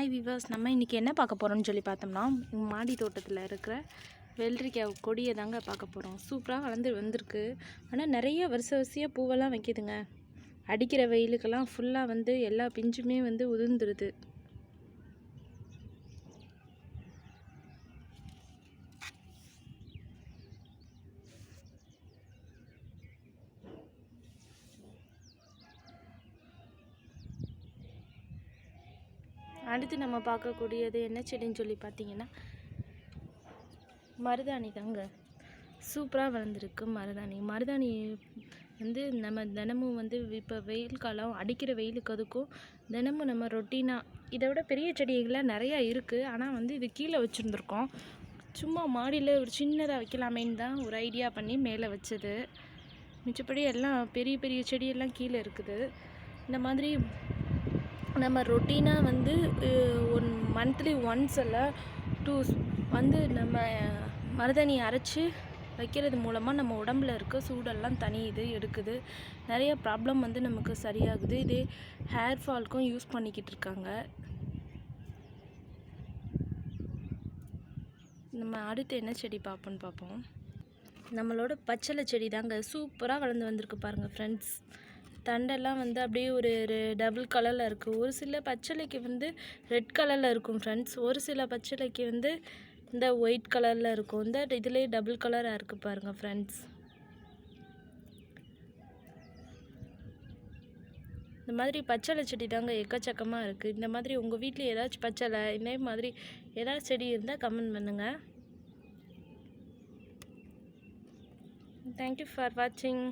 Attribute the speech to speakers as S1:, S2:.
S1: Hi viewers நம்ம இன்றைக்கி என்ன பார்க்க போகிறோம்னு சொல்லி பார்த்தோம்னா மாடி தோட்டத்தில் இருக்கிற வெள்ளரிக்காய் கொடியை தாங்க பார்க்க போகிறோம் சூப்பராக வளர்ந்து வந்திருக்கு. ஆனால் நிறைய வருஷ வரிசையாக பூவெல்லாம் வைக்கிதுங்க. அடிக்கிற வெயிலுக்கெல்லாம் ஃபுல்லாக வந்து எல்லா பிஞ்சுமே வந்து உதிர்ந்துருது. அடுத்து நம்ம பார்க்கக்கூடியது என்ன செடின்னு சொல்லி பார்த்தீங்கன்னா மருதாணி தாங்க. சூப்பராக வளர்ந்துருக்கு மருதாணி. மருதாணி வந்து நம்ம தினமும் வந்து இப்போ வெயில் காலம் அடிக்கிற வெயிலுக்கு அதுக்கும் தினமும் நம்ம ரொட்டீனாக இதை விட பெரிய செடிகள்லாம் நிறையா இருக்குது ஆனால் வந்து இது கீழே வச்சுருந்துருக்கோம். சும்மா மாடியில் ஒரு சின்னதாக வைக்கலாமேன்னு தான் ஒரு ஐடியா பண்ணி மேலே வச்சது. மிச்சப்படி எல்லாம் பெரிய பெரிய செடியெல்லாம் கீழே இருக்குது. இந்த மாதிரி நம்ம ரொட்டீனாக வந்து ஒன் மந்த்லி ஒன்ஸ் எல்லாம் டூ வந்து நம்ம மருதணி அரைச்சி வைக்கிறது மூலமாக நம்ம உடம்புல இருக்க சூடெல்லாம் தனியுது எடுக்குது. நிறைய ப்ராப்ளம் வந்து நமக்கு சரியாகுது. இதே ஹேர் ஃபால்க்கும் யூஸ் பண்ணிக்கிட்டு இருக்காங்க. நம்ம அடுத்து என்ன செடி பார்ப்போன்னு பார்ப்போம் நம்மளோட பச்சளை செடி தாங்க. சூப்பராக வளர்ந்து வந்திருக்கு பாருங்கள் ஃப்ரெண்ட்ஸ் தண்டெல்லாம் வந்து அப்படியே ஒரு டபுள் கலரில் இருக்குது ஒரு சில பச்சளைக்கு வந்து ரெட் கலரில் இருக்கும் ஃப்ரெண்ட்ஸ் ஒரு சில பச்சளைக்கு வந்து இந்த ஒயிட் கலரில் இருக்கும். இந்த இதுலேயே டபுள் கலராக இருக்குது பாருங்கள் ஃப்ரெண்ட்ஸ் இந்த மாதிரி பச்சளை செடி தாங்க எக்கச்சக்கமாக இருக்குது இந்த மாதிரி உங்கள் வீட்டில் ஏதாச்சும் பச்சளை இதே மாதிரி ஏதாச்சும் செடி இருந்தால் கமெண்ட் பண்ணுங்கள் தேங்க்யூ ஃபார் வாட்சிங்